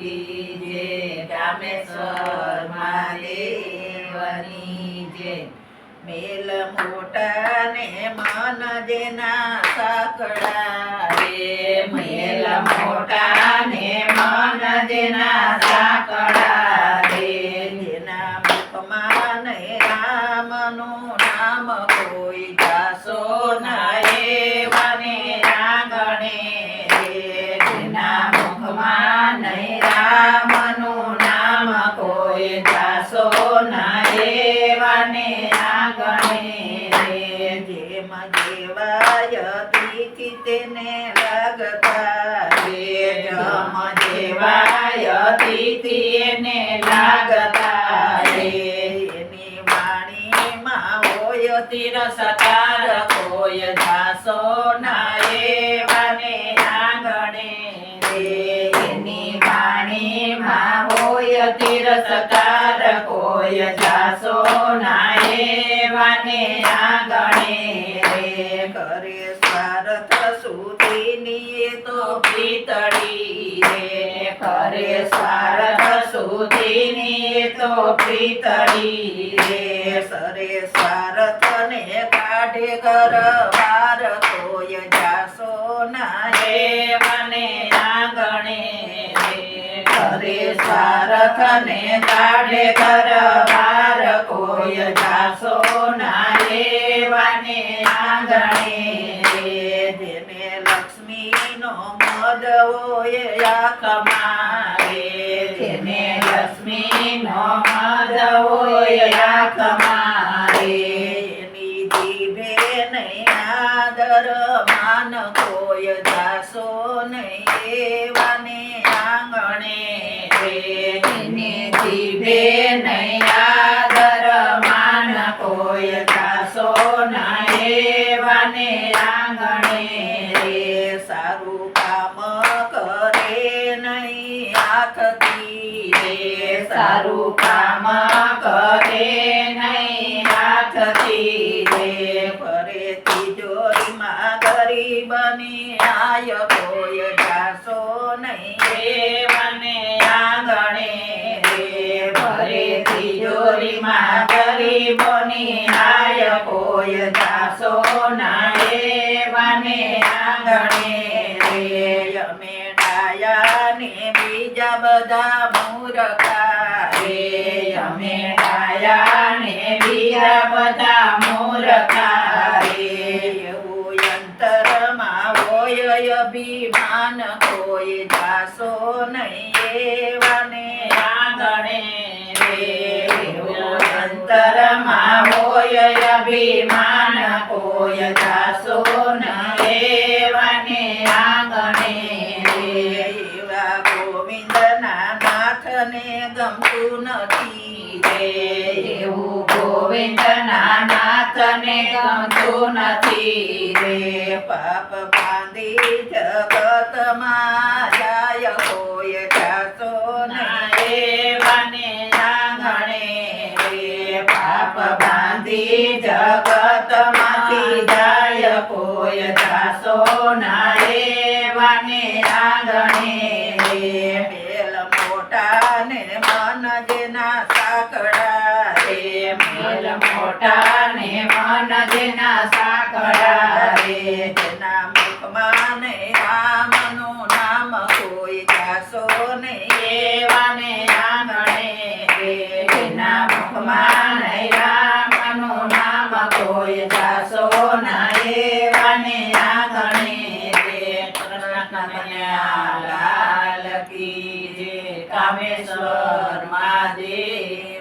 કી જે કામેશ્વર મહાદેવની જે મેલ મોટા ને મન જેના સાકડાવે મેલ મોટા ને મન જેના સાકડા જાસો ના એવાને આંગણે રે જેમ જેવાય તીથી તેને લાગતા રે જમ જેવાય તિથિ એને લાગતા રે એની વાણીમાં હોય તિરસકાર કોઈ જાસો ના એવાને તિરસકાર કોઈ જાસો ના એવાને આંગણે રે કરે સ્વાર્થ સુધીની તો પીતળી રે. કરે સ્વાર્થ સુધીની તો પીતળી રે. સરે સ્વાર્થ ને કાઢે ઘર વાર કોઈ જાસો સ્વાર્થ કાઢે કર બાર કોઈ જાસો ના લેવાને આંગણે. જેને લક્ષ્મીનો મદ હોય કમાવે જેને લક્ષ્મીનો મદ હોય જીભે નહીં આદર માન કોઈ જાસો નહીં જીભે નહીં આદર માન કોઈ જાસો ના એવાને આંગણે રે, સારું કામ કરે નહીં હાથથી રે, સારું કામ કરે નહીં હાથથી રે ફરે તિજોરીમાં ગરીબની આય કોઈ બીજા બધા મૂરખા રે. અમે ડાયા બીજા બધા મૂર્ખા રે. એવું અંતરમાં હોય અભિમાન કોઈ જાસો નહીં એવાને આંગણે રે. અંતરમાં હોય અભિમાન જાસો ગમતું નથી ગમતું નથી રે. પાપ બાંધી જગતમાં જાય કોઈ જાતો ના નહીં આંગણે રે. પાપ બાંધી જાય કોઈ જાસો ના ને મન જેના સાકડા રે ને મન જેના સાંકળા રે તેના મુખમાં રામનું નામ કોઈ જાસો નહીં. એવાને આંગણે રે રામનું નામ કોઈ રામેશ્વર મહાદેવ.